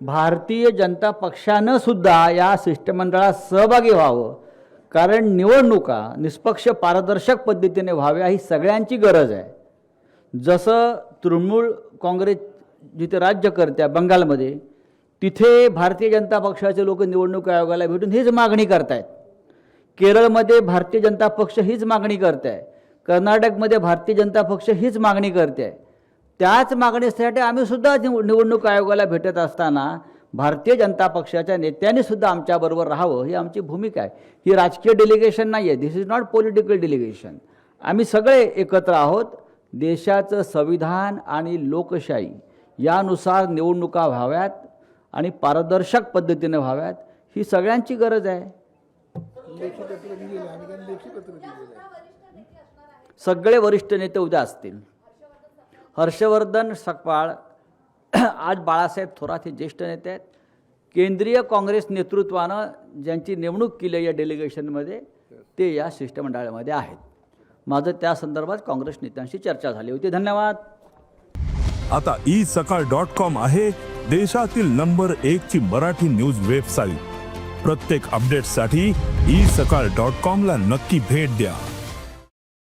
भारतीय जनता पक्षानं सुद्धा या शिष्टमंडळात सहभागी व्हावं. कारण निवडणुका निष्पक्ष पारदर्शक पद्धतीने व्हाव्या ही सगळ्यांची गरज आहे. जसं तृणमूल काँग्रेस जिथे राज्य करत्या बंगालमध्ये तिथे भारतीय जनता पक्षाचे लोक निवडणूक आयोगाला भेटून हीच मागणी करतायत. केरळमध्ये भारतीय जनता पक्ष हीच मागणी करत आहे कर्नाटकमध्ये भारतीय जनता पक्ष हीच मागणी करते आहे त्याच मागणीसाठी आम्ही सुद्धा निव- निवडणूक आयोगाला भेटत असताना भारतीय जनता पक्षाच्या नेत्यांनी सुद्धा आमच्याबरोबर राहावं ही आमची भूमिका आहे. ही राजकीय डेलिगेशन नाही आहे this is not political delegation आम्ही सगळे एकत्र आहोत. देशाचं संविधान आणि लोकशाही यानुसार निवडणुका व्हाव्यात आणि पारदर्शक पद्धतीने व्हाव्यात ही सगळ्यांची गरज आहे. सगळे वरिष्ठ नेते उद्या असतील. हर्षवर्धन सकपाळ आज बाळासाहेब थोरात हे ज्येष्ठ नेते आहेत. केंद्रीय काँग्रेस नेतृत्वानं ज्यांची नेमणूक केली आहे या डेलिगेशनमध्ये ते या शिष्टमंडळामध्ये आहेत. माझं त्या संदर्भात काँग्रेस नेत्यांशी चर्चा झाली होती. धन्यवाद. आता ई सकाळ डॉट कॉम आहे देशातील नंबर एक ची मराठी न्यूज वेबसाईट. प्रत्येक अपडेटसाठी ई सकाळ डॉट कॉम ला नक्की भेट द्या.